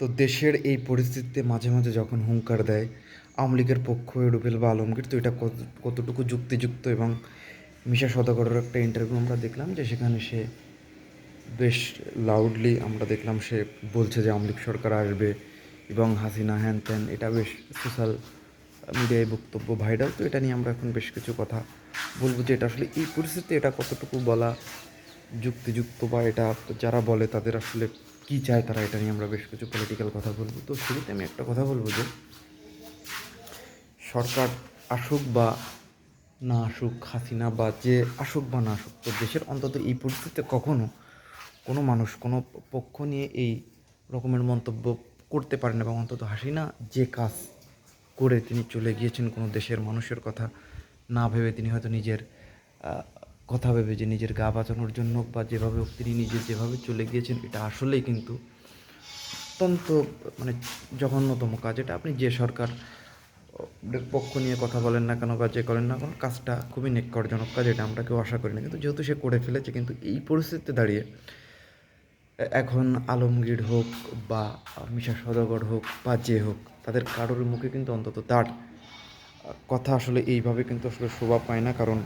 তো দেশের এই পরিস্থিতিতে মাঝে মাঝে যখন হুঙ্কার দেয়, আওয়ামী লীগের পক্ষ রুবেল বা আলমগীর, তো এটা কত, কতটুকু যুক্তিযুক্ত এবং মিশা সদাগরের একটা ইন্টারভিউ আমরা দেখলাম যে সেখানে সে বেশ লাউডলি আমরা দেখলাম সে বলছে যে আওয়ামী লীগ সরকার আসবে এবং হাসিনা হ্যান ত্যান, এটা বেশ সোশ্যাল মিডিয়ায় বক্তব্য ভাইরাল তো এটা নিয়ে আমরা এখন বেশ কিছু কথা বলব যে এটা আসলে এই পরিস্থিতিতে এটা কতটুকু বলা যুক্তিযুক্ত বা এটা যারা বলে তাদের আসলে কী চায় তারা এটা নিয়ে আমরা বেশ কিছু পলিটিক্যাল কথা বলব। তো শুরুতে আমি একটা কথা বলব যে, সরকার আসুক বা না আসুক, হাসিনা বা যে আসুক বা না আসুক, তো দেশের অন্তত এই পরিস্থিতিতে কখনো কোনো মানুষ, কোনো পক্ষ নিয়ে এই রকমের মন্তব্য করতে পারেন এবং অন্তত হাসিনা যে কাজ করে তিনি চলে গিয়েছেন কোনো দেশের মানুষের কথা না ভেবে তিনি হয়তো নিজের কথা ভেবে যে নিজের গা বাঁচানোর জন্য বা যেভাবে তিনি নিজে যেভাবে চলে গিয়েছেন, এটা আসলেই কিন্তু অত্যন্ত মানে জঘন্যতম কাজ। এটা আপনি যে সরকার পক্ষ নিয়ে কথা বলেন না কেন বা যে করেন না কেন, কাজটা খুবই নেকরজনক কাজ, এটা আমরা কেউ আশা করি না। কিন্তু যেহেতু সে করে ফেলেছে, কিন্তু এই পরিস্থিতিতে দাঁড়িয়ে এখন আলমগীর হোক বা মিশা সদাগর হোক বা যে হোক, তাদের কারোর মুখে কিন্তু অন্তত তার কথা আসলে এইভাবে কিন্তু আসলে শোভা পায় না। কারণ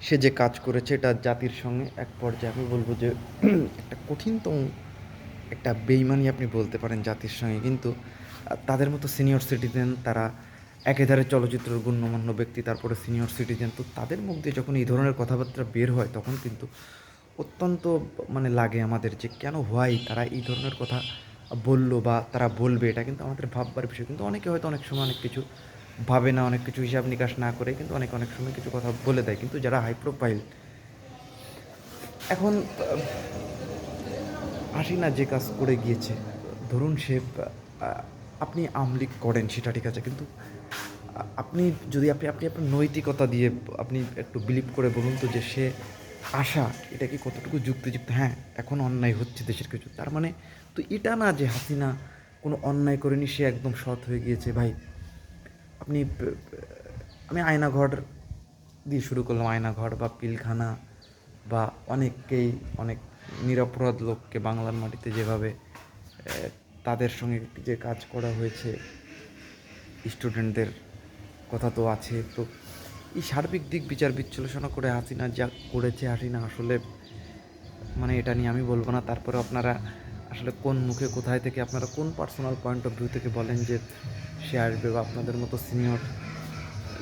সে যে কাজ করেছে এটা জাতির সঙ্গে এক পর্যায়ে আমি বলব যে একটা কঠিনতম একটা বেইমানি আপনি বলতে পারেন জাতির সঙ্গে। কিন্তু তাদের মতো সিনিয়র সিটিজেন তারা একেধারে চলচ্চিত্রের গণ্যমান্য ব্যক্তি, তারপরে সিনিয়র সিটিজেন তো তাদের মধ্যে যখন এই ধরনের কথাবার্তা বের হয়, তখন কিন্তু অত্যন্ত মানে লাগে আমাদের যে কেন হয় তারা এই ধরনের কথা বলল বা তারা বলবে, এটা কিন্তু আমাদের ভাববার বিষয়। কিন্তু অনেকে হয়তো অনেক সময় অনেক কিছু ভাবে না, অনেক কিছু হিসাব নিকাশ না করে কিন্তু অনেক অনেক সময় কিছু কথা বলে দেয়। কিন্তু যারা হাই প্রোফাইল এখন হাসিনা যে কাজ করে গিয়েছে, ধরুন সে আপনি আমলিক করেন, সেটা ঠিক আছে, কিন্তু আপনি যদি, আপনি আপনি আপনার নৈতিকতা দিয়ে আপনি একটু বিলিভ করে বলুন তো যে সে আশা, এটা কি কতটুকু যুক্তিযুক্ত? হ্যাঁ এখন অন্যায় হচ্ছে দেশের কিছু। তার মানে তো এটা না যে হাসিনা কোনো অন্যায় করেনি, সে একদম সৎ হয়ে গিয়েছে, ভাই। আপনি আমি আয়নাঘর দিয়ে শুরু করলাম। আয়নাঘর বা পিলখানা বা অনেককেই, অনেক নিরপরাধ লোককে বাংলার মাটিতে যেভাবে তাদের সঙ্গে যে কাজ করা হয়েছে, স্টুডেন্টদের কথা তো আছে। তো এই সার্বিক দিক বিচার বিশ্লেষণা করে হাসিনা যা করেছে হাসিনা আসলে মানে এটা নিয়ে আমি বলব না। তারপরে আপনারা আসলে কোন মুখে কোথায় থেকে আপনারা কোন পার্সোনাল পয়েন্ট অফ ভিউ থেকে বলেন যে সে আসবে বা আপনাদের মতো সিনিয়র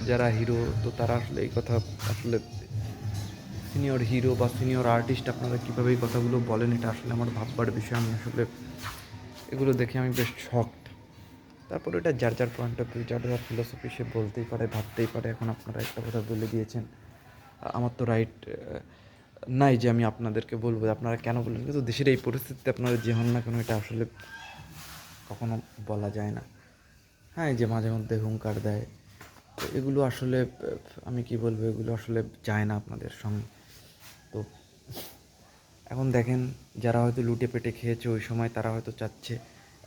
যারা হিরো তো তারা আসলে এই কথা আসলে সিনিয়র হিরো বা সিনিয়র আর্টিস্ট আপনারা কীভাবে এই কথাগুলো বলেন, এটা আসলে আমার ভাববার বিষয়। আমি আসলে এগুলো দেখে আমি বেশ শকড তারপর এটা যার যার পয়েন্ট অফ ভিউ যার যার ফিলোসফি সে বলতেই পারে, ভাবতেই পারে। এখন আপনারা একটা কথা বলে দিয়েছেন। আমার তো রাইট নাই যে আমি আপনাদেরকে বলব, আপনারা কেন বললেন কিন্তু দেশের এই পরিস্থিতিতে আপনারা যে হন না কেন, এটা আসলে কখনো বলা যায় না। হ্যাঁ যে মাঝে মধ্যে হুঙ্কার দেয়, তো এগুলো আসলে, আমি কি বলব, এগুলো আসলে যায় না আপনাদের সঙ্গে। তো এখন দেখেন, যারা হয়তো লুটে পেটে খেয়েছে, ওই সময় তারা হয়তো চাচ্ছে,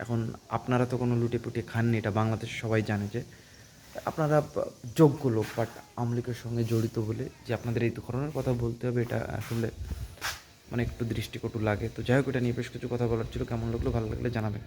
এখন আপনারা তো কোনো লুটে পুটে খাননি, এটা বাংলাদেশ সবাই জানে যে আপনারা যোগ্য লোক বাট আমলিকের সঙ্গে জড়িত বলে যে আপনাদের এই ধরনের কথা বলতে হবে, এটা আসলে মানে একটু দৃষ্টিকটু লাগে। তো যাই হোক, এটা নিয়ে বেশ কিছু কথা বলার ছিল। কেমন লাগল, ভালো লাগলে জানাবেন।